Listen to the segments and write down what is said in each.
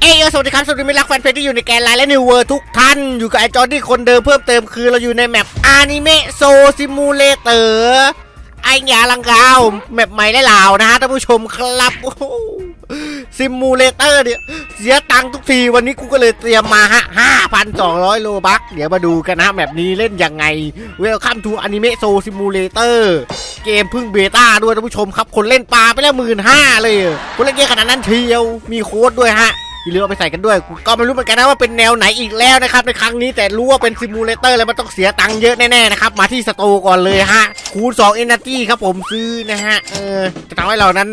เอ้ยสวัสดีครับสวัสดีมิตรรักแฟนเพลงที่อยู่ในแกนไลน์และนิวเวอร์ทุกท่านอยู่กับไอจอร์ดี้คนเดิมเพิ่มเติมคือเราอยู่ในแมปอนิเมะโซซิมูเลเตอร์ไอหยาลังกาวแมปใหม่และหล่านะฮะท่านผู้ชมครับซิมูเลเตอร์เนี่ยเสียตังค์ทุกทีวันนี้กูก็เลยเตรียมมาฮะ 5,200 โลบักเดี๋ยวมาดูกันนะแมปนี้เล่นยังไงเวลคัมทูอนิเมะโซซิมูเลเตอร์เกมพึ่งเบต้าด้วยท่านผู้ชมครับ คนเล่นปลาไปแล้วหมื่นห้าเลย คนเล่นเยอะขนาดนั้นเทียวมีโค้ดด้วยฮะ อย่าลืมเอาไปใส่กันด้วยก็ไม่รู้เหมือนกันนะว่าเป็นแนวไหนอีกแล้วนะครับในครั้งนี้แต่รู้ว่าเป็นซิมูเลเตอร์แล้วมันต้องเสียตังค์เยอะแน่ๆนะครับมาที่สโตร์ก่อนเลยฮะคูณ2 Energy ครับผมซื้อนะฮะเออจะทำให้เรานั้น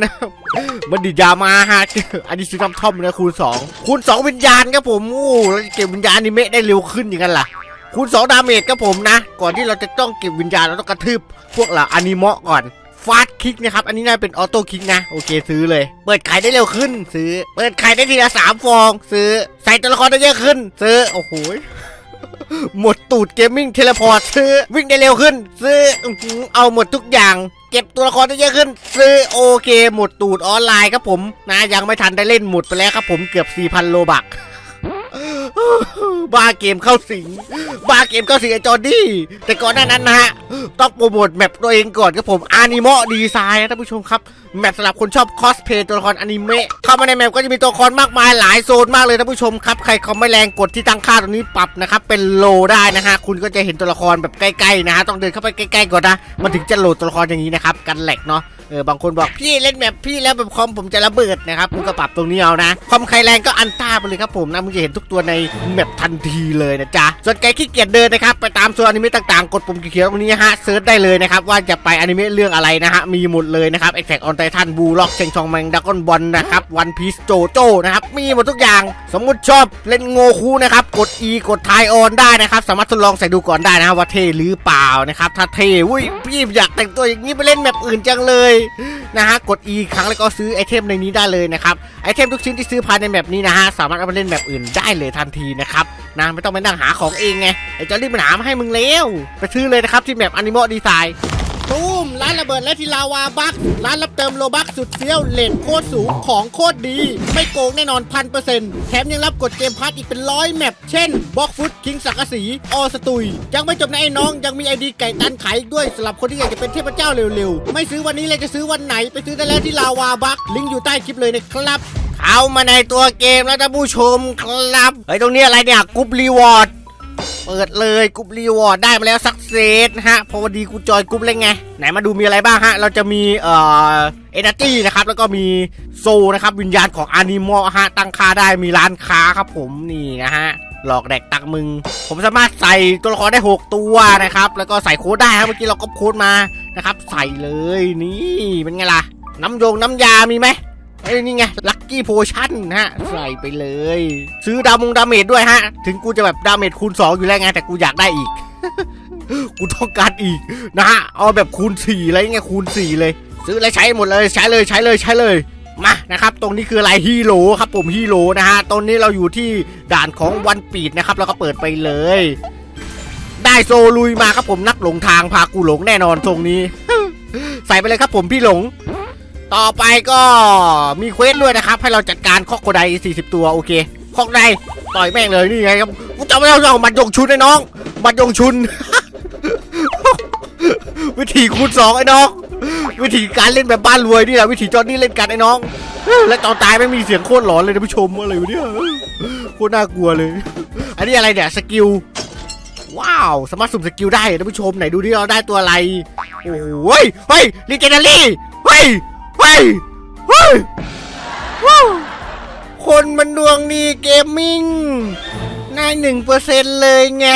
มันดิยามาฮะอันนี้ซื้อน้ำท่อมนะคูณ 2 คูณ 2 วิญญาณครับผมโอ้แล้วเก็บวิญญาณอนิเมะได้เร็วขึ้นอย่างนั้นล่ะคูณ2ดาเมจครับผมนะ ก่อนที่เราจะต้องเก็บวิญญาณเราต้องกระทืบพวกเหล่าอนิเมะก่อน ฟาสคิกนะครับ อันนี้น่าเป็นออโต้คิกนะ โอเคซื้อเลย เปิดขายได้เร็วขึ้น ซื้อ เปิดขายได้ทีละสามฟอง ซื้อ ใส่ตัวละครได้เยอะขึ้น ซื้อ โอ้โหหมดตูดเกมมิ่งเทเลพอร์ตซื้อวิ่งได้เร็วขึ้น ซื้อเอาหมดทุกอย่าง เก็บตัวละครได้เยอะขึ้น ซื้อโอเค หมดตูดออนไลน์ครับผมนะยังไม่ทันได้เล่นหมดไปแล้วครับผมเกือบ4,000โลบัก บ้าเกมเข้าสิง บ้าเกมเข้าสิงไอจอร์ดี้ แต่ก่อนหน้านั้นนะฮะ ต้องโปรโมทแมปตัวเองก่อนครับผมอนิเมะดีไซน์นะท่านผู้ชมครับ แมปสำหรับคนชอบคอสเพย์ตัวละครอนิเมะ เข้ามาในแมปก็จะมีตัวละครมากมายหลายโซนมากเลยท่านผู้ชมครับ ใครคอมไม่แรงกดที่ตั้งค่าตรงนี้ปรับนะครับ เป็นโลได้นะฮะ คุณก็จะเห็นตัวละครแบบใกล้ๆนะฮะ ต้องเดินเข้าไปใกล้ๆก่อนนะ มันถึงจะโหลดตัวละครอย่างนี้นะครับ กันแหลกเนาะเออบางคนบอกพี่เล่นแบบพี่แล้วแบบคอมผมจะระเบิดนะครับคุณก็ปรับตรงนี้เอานะคอมใครแรงก็อันต้าไปเลยครับผมนะมึงจะเห็นทุกตัวในแมปทันทีเลยนะจ๊ะ ส่วนใครขี้เกียจเดินนะครับ ไปตามโซนอนิเมะต่างๆ กดปุ่มเขียวตรงนี้ฮะเซิร์ชได้เลยนะครับ ว่าจะไปอนิเมะเรื่องอะไรนะฮะ มีหมดเลยนะครับ e x a c t on Titan b u l o c k เชงชองแมงดักอนบอลนะครับ One Piece JoJo นะครับมีหมดทุกอย่าง สมมุติชอบเล่นโงคูนะครับกด E กดทายออนได้นะครับสามารถทดลองใส่ดูก่อนได้นะว่าเท่หรือเปล่านะครับถ้าเท่อุ้ยพี่อยากแต่งตัวอย่างนี้ไปเล่นแมปอื่นจังเลยนะฮะกด E ครั้งแล้วก็ซื้อไอเทมในนี้ได้เลยนะครับไอเทมทุกชิ้นที่ซื้อภายในแมปนี้นะฮะสามารถเอาไปเล่นแบบอื่นได้เลยทันทีนะครับนะไม่ต้องไปนั่งหาของเองไงไอจอรี่มันหามาให้มึงแล้วไปซื้อเลยนะครับที่แมปอนิโมดีไซน์ตูมร้านระเบิดและทีลาวาบักร้านรับเติมโลบักสุดเฟี้ยวเลทโคตรสูงของโคตรดี ไม่โกงแน่นอนพันเปอร์เซ็นต์แถมยังรับกดเกมพัทอีกเป็นร้อยแมปเช่นบล็อกฟุตคิงสักกสีออสตุย ยังไม่จบนะไอ้น้องยังมีไอดีไก่ตันขายอีกด้วยสำหรับคนที่อยากจะเป็นเทพเจ้าเร็วๆ ไม่ซื้อวันนี้เลยจะซื้อวันไหนไปซื้อได้แล้วที่ลาวาบักลิงก์อยู่ใต้คลิปเลยนะครับ เข้ามาในตัวเกมแล้วท่านผู้ชมครับเฮ้ยตรงนี้อะไรเนี่ยกรุ๊ปรีวอร์ดเปิดเลยกรุ๊ปรีวอร์ดได้มาแล้วสักเซสฮะพอดีกูจอยกรุ๊ปเลยไง ไหนมาดูมีอะไรบ้างฮะ เราจะมีเอ่อเอเนจีนะครับ แล้วก็มีโซนะครับวิญญาณของอนิมอฮะตั้งค่าได้มีร้านค้าครับผมนี่นะฮะหลอกแดกตักมึง ผมสามารถใส่ตัวละครได้ 6 ตัวนะครับ แล้วก็ใส่โค้ดได้ครับเมื่อกี้เราก็โค้ดมานะครับ ใส่เลยนี่เป็นไงล่ะ น้ำยงน้ำยามีไหม เอ้ยนี่ไงลัคกี้โพชั่นฮะใส่ไปเลย ซื้อดามงดาเมจด้วยฮะ ถึงกูจะแบบดาเมจคูณ 2 อยู่แล้วไง แต่กูอยากได้อีก กูต้องการอีกนะฮะเอาแบบคูณ4อะไรเงี้ยคูณ 4 เลย ซื้อแล้วใช้หมดเลยใช้เลยใช้เลยใช้เลยมานะครับ ตรงนี้คืออะไรฮีโร่ครับผมฮีโร่นะฮะตรงนี้เราอยู่ที่ด่านของวันปีดนะครับเราก็เปิดไปเลย ได้โซลุยมาครับผมนักหลงทางพากูหลงแน่นอนตรงนี้ ใส่ไปเลยครับผมพี่หลง ต่อไปก็มีเควสด้วยนะครับ ให้เราจัดการคอกโคได40 ตัวโอเคคอกไดต่อยแม่งเลยนี่ไงครับกูจะไม่เอาเอาบัตรยงชุนไอ้น้องบัตรยงชุน วิธีคูณสองไอ้น้อง วิธีการเล่นแบบบ้านรวยนี่แหละวิธีจอนนี่เล่นกันไอ้น้อง และตอนตายไม่มีเสียงโคตรหลอนเลยท่านผู้ชมอะไรวะเนี่ยโคตรน่ากลัวเลย อันนี้อะไรเนี่ยสกิลว้าวสามารถสุ่มสกิลได้ท่านผู้ชมไหนดูดิเราได้ตัวอะไร โอ้ยเฮ้ยลีเจนดารี่เฮ้ย ฮ้ยเฮ้ยคนมันดวงดีเกมมิ่งได้หนึ่งเปอร์เซ็นต์เลยไง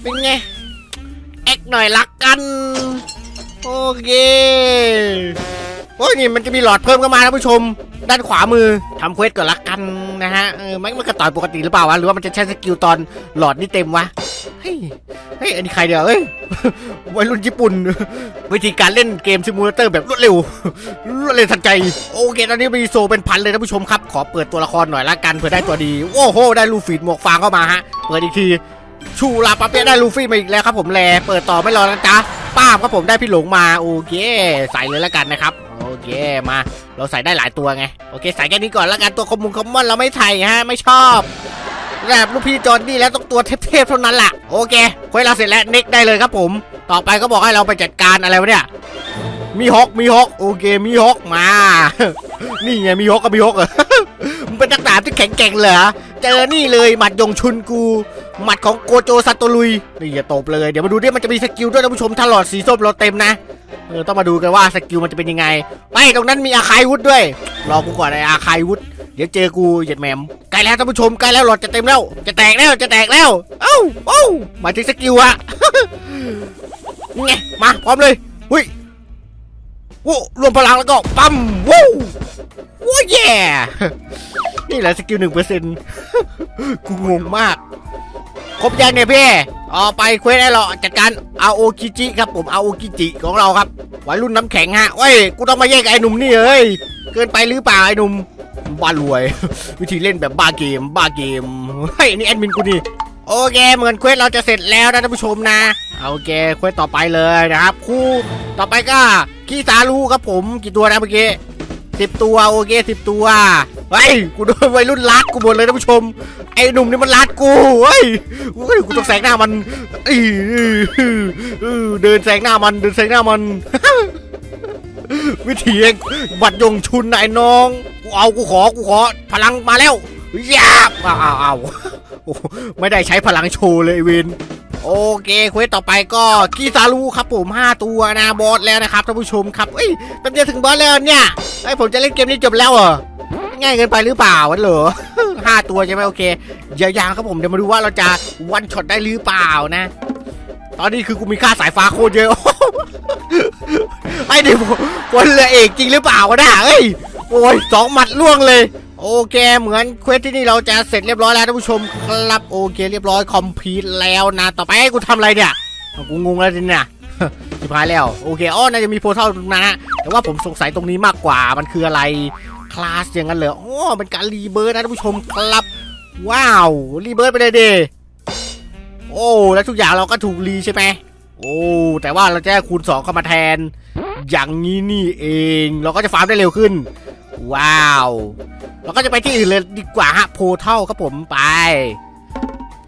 เป็นไง แอคหน่อยรักกัน โอเค อ้ยนี่มันจะมีหลอดเพิ่มเข้ามาท่านผู้ชม ด้านขวามือทำเควสก่อนละกันนะฮะเออมันมันกระต่อยปกติหรือเปล่าวะหรือว่ามันจะใช้สกิลตอนหลอดนี่เต็มวะเฮ้ยเฮ้ยอันนี้ใครเดี๋ยวเฮ้ยวัยรุ่นญี่ปุ่น วิธีการเล่นเกมซิมูเลเตอร์แบบรวดเร็วรวดเร็วทันใจ โอเค ตอนนี้มีโซเป็นพันเลยท่านผู้ชมครับ ขอเปิดตัวละครหน่อยละกันเผื่อได้ตัวดีโอ้โห ได้ลูฟี่หมวกฟางเข้ามาฮะเปิดอีกทีชูลาปาเปียได้ลูฟี่มาอีกแล้วครับผมแลเปิดต่อไม่รอนะจ๊ะป้าบครับผมได้พี่หลงมาโอเคใส่เลยละกันนะครับโอ เคเคมา เราใส่ได้หลายตัวไง โอเค ใส่แค่นี้ก่อนแล้วกันตัวคอมมุงคอมมอนเราไม่ใส่ฮะ ไม่ชอบแบบลูกพี่จอร์นี่แล้วต้องตัวเทพๆเท่านั้นแหละโอเคคุยเราเสร็จแล้วเน็กได้เลยครับผม ต่อไปก็บอกให้เราไปจัดการอะไรวะเนี่ย มีฮอกมีฮอกโอเค มีฮอกมา นี่ไงมีฮอกกับมีฮอกเหรอมึงเป็นนักดาบที่แข็งแกร่งเหรอเจอนี่เลยหมัดยงชุนกู หมัดของโกโจซัตโตลุย นี่อย่าตบเลย เดี๋ยวมาดูดิมันจะมีสกิลด้วยท่านผู้ชมถ้าหลอดสีส้มเราเต็มนะ เออต้องมาดูกันว่าสกิลมันจะเป็นยังไงไปตรงนั้นมีอาคายวุธด้วย รอกูก่อนไอ้อาคายวุธเดี๋ยวเจอกูเหยียดแหมมใกล้แล้วท่านผู้ชมใกล้แล้วหลอดจะเต็มแล้ว จะแตกแล้วจะแตกแล้ว เอ้าเอ้ามาถึงสกิลอะไงมาพร้อมเลยหุ้ยวู้รวมพลังแล้วก็ปั๊มวู้วู้แย่นี่แหละสกิลหนึ่งเปอร์เซ็นต์กูงงมาก ครบยังเนี่ยพี่อ๋อไปเควสได้หรอจัดการอาโอกิจิครับผมอาโอกิจิของเราครับวัยรุ่นน้ำแข็งฮะเว้ยกูต้องมาแย่งกับไอ้หนุ่มนี่เอ้ยเกินไปหรือเปล่าไอ้หนุ่มบ้ารวย วิธีเล่นแบบบ้าเกม บ้าเกมเฮ้ยนี่แอดมินกูนี่โอเคเหมือนเควสเราจะเสร็จแล้วนะท่านผู้ชมนะโอเคเควสต่อไปเลยนะครับ คู่ต่อไปก็คีซารูครับผมกี่ตัวนะเมื่อกี้ สิบตัวโอเคสิบตัวเฮ้ยกูโดนวัยรุ่นลัดกูหมดเลยท่านผู้ชม ไอ้หนุ่มนี่มันลัดกูเฮ้ยกูต้องแซงหน้ามันเดินแซงหน้ามันเดินแซงหน้ามัน วิธีเองบัดยงชุนนายน้องกูเอากูขอกูขอพลังมาแล้วยาบอ้าวอ้าวอ้าไม่ได้ใช้พลังโชว์เลยไอ้เวนโอเคเควสต่อไปก็กีซารูครับผม 5 ตัวนะบอสแล้วนะครับท่านผู้ชมครับเอ้ยแป๊บเดียวถึงบอสแล้วเนี่ย ไอ้ยผมจะเล่นเกมนี้จบแล้วเหรอง่ายเกินไปหรือเปล่าวะเหรอห้าตัวใช่ไหมโอเคยาวๆครับผมเดี๋ยวมาดูว่าเราจะวันช็อตได้หรือเปล่านะ ตอนนี้คือกูมีค่าสายฟ้าโคตรเยอะไอ้เดี๋ยวคนเรือเอกจริงหรือเปล่าวะเนี่ยเอ้ยโอ้ยสองหมัดล่วงเลย โอเคเหมือนเควสที่นี่เราจะเสร็จเรียบร้อยแล้วท่านผู้ชมครับโอเค เรียบร้อยคอมพลีทแล้วนะต่อไปให้กูทำอะไรเนี่ยกูงงแล้วทีเนี่ย สิพายแล้ว โอเคอ้อน่าจะมีโพเทลตรงนั้นนะแต่ว่าผมสงสัยตรงนี้มากกว่ามันคืออะไรคลาสอย่างนั้นเหรออ๋อเป็นการรีเบิร์ดนะท่านผู้ชมครับ ว้าวรีเบิร์ดไปเลยดิโอ้แล้วทุกอย่างเราก็ถูกรีใช่ไหมโอ้แต่ว่าเราจะคูณ 2 เข้ามาแทน อย่างนี้นี่เอง เราก็จะฟาร์มได้เร็วขึ้น ว้าว เราก็จะไปที่อื่นเลยดีกว่าฮะโพเทลครับผมไป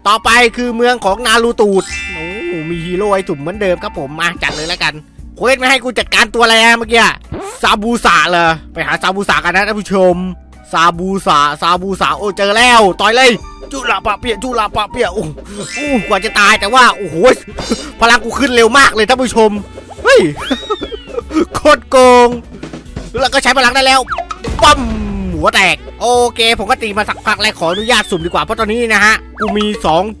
ต่อไปคือเมืองของนารูตูดโอ้ มีฮีโร่ไอถุ่มเหมือนเดิมครับผมมาจัดเลยแล้วกันเควสไม่ให้กูจัดการตัวอะไรอะเมื่อกี้ซาบูสะเลยไปหาซาบูสะกันนะท่านผู้ชมซาบูสะซาบูสะโอ้เจอแล้วต่อยเลยจุลาปะเปียจุลาปะเปียโอ้โอ้กว่าจะตายแต่ว่าโอ้โหพลังกูขึ้นเร็วมากเลยท่านผู้ชมเฮ้ยโคตรโกงแล้วก็ใช้พลังได้แล้วปั๊มหัวแตก โอเค ผมก็ตีมาสักพักแล้วขออนุญาตสุ่มดีกว่า เพราะตอนนี้นะฮะ กูมี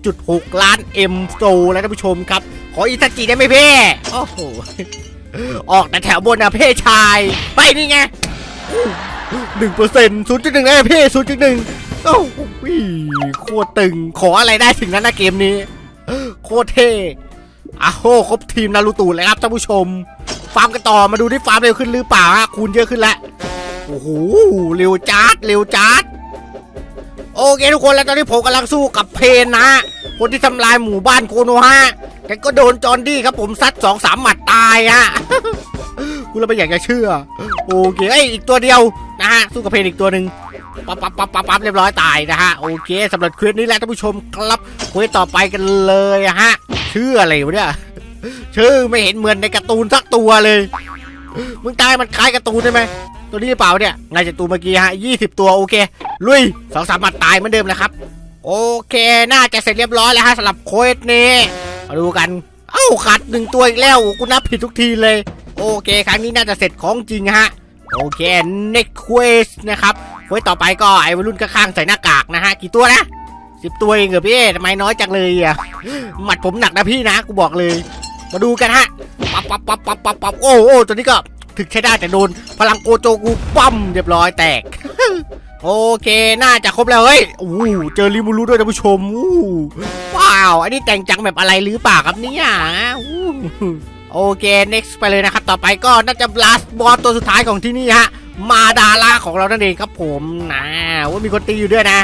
2.6 ล้าน M โซแล้วท่านผู้ชมครับ ขออีทัจิได้ไหมเพ่โอ้โห ออกแต่แถวบนนะเพ่ชาย ไปนี่ไงหนึ่งเปอร์เซ็นต์ศูนย์จุดหนึ่งนะเพ่ศูนย์จุดหนึ่งโอ้โหโคตรตึง ขออะไรได้ถึงนั้นนะเกมนี้ โคตรเท่อ้าวครบทีมนารูตูเลยครับท่านผู้ชม ฟาร์มกันต่อมาดูที่ฟาร์มเร็วขึ้นหรือเปล่าฮะคูณเยอะขึ้นแล้ว โอ้โหเร็วจัดเร็วจัดโอเคทุกคนแล้วตอนนี้ผมกำลังสู้กับเพนนะคนที่ทำลายหมู่บ้านโคโนฮะแต่ก็โดนจอห์นดี้ครับผมซัดสองสามหมัดตายฮะกูเลยไม่อยากจะเชื่อ โอเคเอ้ยอีกตัวเดียวนะฮะสู้กับเพนอีกตัวหนึ่งปั๊บปั๊บปั๊บปั๊บปั๊บเรียบร้อยตายนะฮะโอเคสำหรับเควสนี้แหละท่านผู้ชมครับควสต่อไปกันเลยอะฮะชื่ออะไรวะเนี่ยชื่อไม่เห็นเหมือนในการ์ตูนสักตัวเลยมึงตายมันคล้ายการ์ตูนได้ไหม ตัวนี้หรือเปล่าเนี่ยนายจากตัวเมื่อกี้ฮะยี่สิบตัวโอเค ลุยสองสามหมัดตายเหมือนเดิมเลยครับ โอเค น่าจะเสร็จเรียบร้อยแล้วฮะสำหรับโค้ดนี้มาดูกัน เอ้าขาดหนึ่งตัวอีกแล้วกูนับผิดทุกทีเลย โอเค ครั้งนี้น่าจะเสร็จของจริงฮะโอเค next quest นะครับเควสต่อไปก็ไอ้วัยรุ่นข้างๆใส่หน้ากากนะฮะ กี่ตัวนะสิบตัวเองเหรอพี่ทำไมน้อยจังเลยอะหมัดผมหนักนะพี่นะ กูบอกเลย มาดูกันฮะ ปั๊บปั๊บปั๊บปั๊บปั๊บปั๊บโอ้โอ้ตัวนี้ก็ ถึกใช้ได้แต่โดนพลังโกโจกูปั้มเรียบร้อยแตก โอเคน่าจะครบแล้วเฮ้ยโอ้เจอริมูรุด้วยท่านผู้ชมอู้ว้าว อันนี้แต่งจังแบบอะไรหรือเปล่าครับเนี่ยโอเค next ไปเลยนะครับ ต่อไปก็น่าจะ last boss ตัวสุดท้ายของที่นี่ฮะ มาดาราของเรานั่นเองครับผมนะว่ามีคนตีอยู่ด้วยนะ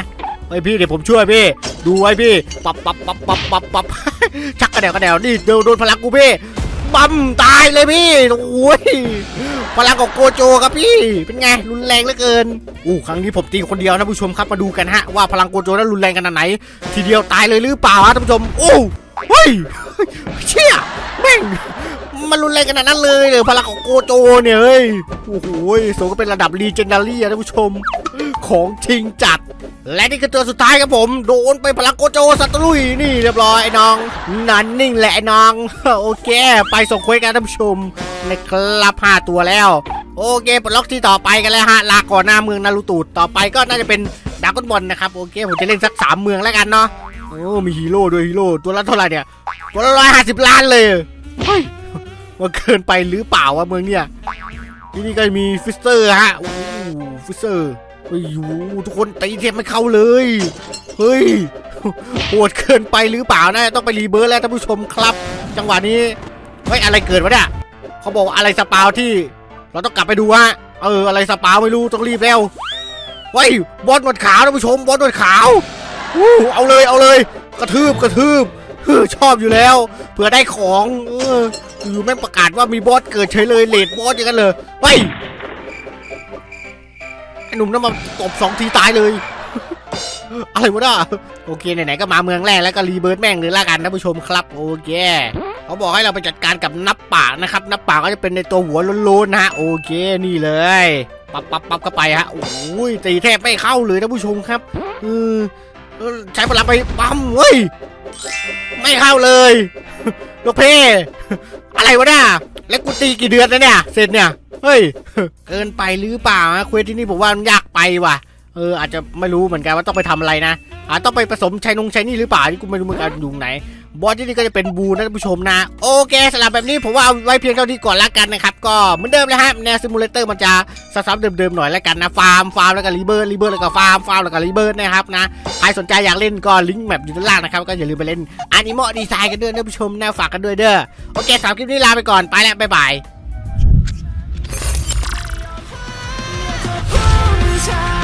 เฮ้ยพี่เดี๋ยวผมช่วยพี่ ดูไว้พี่ ปับปับปับปับปับปับชักกระเดวกระเดวนี่โดนโดนพลังกูพี่ บัมตายเลยพี่โอ้ยพลังของโกโจครับพี่ เป็นไงรุนแรงเหลือเกินอู้ครั้งนี้ผมตีคนเดียวนะผู้ชมครับมาดูกันฮะว่าพลังโกโจนั้นรุนแรงขนาดไหน ทีเดียวตายเลยหรือเปล่าฮะท่านผู้ชมโอ้เฮ้ยเชี่ยแม่งมันรุนแรงขนาดนั้นเลยเลยพลังของโกโจเนี่ยเฮ้ยโอ้โหสมก็เป็นระดับรีเจนดารี่อะท่านผู้ชมของจริงจัด และนี่คือตัวสุดท้ายครับผม โดนไปพลังโกโจสัตว์ลุยนี่เรียบร้อยไอ้น้อง นั่นนิ่งแหละไอ้น้อง โอเค ไปส่งคุยกันท่านผู้ชมนะครับห้าตัวแล้ว โอเคปลดล็อกที่ต่อไปกันแล้วฮะลาก่อนหน้าเมืองนารูตูดต่อไปก็น่าจะเป็นดากอนบอลนะครับโอเคผมจะเล่นสักสามเมืองแล้วกันเนาะโอ้มีฮีโร่ด้วยฮีโร่ตัวละเท่าไหร่เนี่ยตัวละร้อยห้าสิบล้านเลยเฮ้ยมันเกินไปหรือเปล่าวะเมืองเนี่ยที่นี่ก็มีฟิสเตอร์ฮะโอ้ฟิสเตอร์ เฮ้ยโอ้โหทุกคนตีเทียบไม่เข้าเลย เฮ้ยโหดเกินไปหรือเปล่านะต้องไปรีเบิร์ตแล้วท่านผู้ชมครับ จังหวะนี้เฮ้ยอะไรเกิดวะเนี่ยเขาบอกอะไรสปาวที่ เราต้องกลับไปดูฮะเอออะไรสปาไม่รู้ต้องรีบแล้วเฮ้ยบอสหนวดขาวท่านผู้ชมบอสหนวดขาวอู้เอาเลยเอาเลย กระทืบกระทืบเออชอบอยู่แล้ว เผื่อได้ของ เอออยู่แม่งประกาศว่ามีบอสเกิดเฉยเลยเลดบอสอย่างนั้นเลยเฮ้ยไอ้ หนุ่มนั่นมาตบสองทีตายเลย อะไรวะน่ะโอเคไหนๆก็มาเมืองแรกแล้วก็รีเบิร์ดแม่งเลยละกันท่านผู้ชมครับ โอเคเขาบอกให้เราไปจัดการกับนับป่านะครับ นับป่าก็จะเป็นในตัวหัวโล้นๆนะฮะโอเคนี่เลยปั๊บปั๊บปั๊บก็ไปฮะโอ้ยตีแทบไม่เข้าเลยท่านผู้ชมครับออเออใช้พลังไปปั๊มเฮ้ย ไม่เข้าเลย ลูกเพ่อะไรวะเนี่ยแล้วกูตีกี่เดือนแล้วเนี่ย เสร็จเนี่ย เฮ้ย เกินไปหรือเปล่าฮะเควสที่นี่ผมว่ามันยากไปว่ะ เอออาจจะไม่รู้เหมือนกันว่าต้องไปทำอะไรนะอาจต้องไปผสมชัยนงชัยนี่หรือเปล่าที่กูไม่รู้เหมือนกันอยู่ไหน บอสที่นี่ก็จะเป็นบูนะท่านผู้ชมนะ โอเคสำหรับแบบนี้ผมว่าเอาไว้เพียงเท่านี้ก่อนละกันนะครับ ก็เหมือนเดิมเลยฮะแนวซิมูเลเตอร์มันจะซ้ำๆเดิมๆหน่อยล้วกันนะฟาร์มฟาร์มแล้วก็รีเบิร์ดรีเบิร์ดแล้วก็ฟาร์มฟาร์มแล้วก็รีเบิร์ดนะครับนะใครสนใจอยากเล่นก็ลิงก์แบบอยู่ด้านล่างนะครับก็อย่าลืมไปเล่นอนิเมะดีไซน์กันด้วยท่านผู้ชมนะฝากกันด้วยเด้อโอเคสามคลิปนี้ลาไปก่อนไปแล้วบ๊ายบายผู้ชาย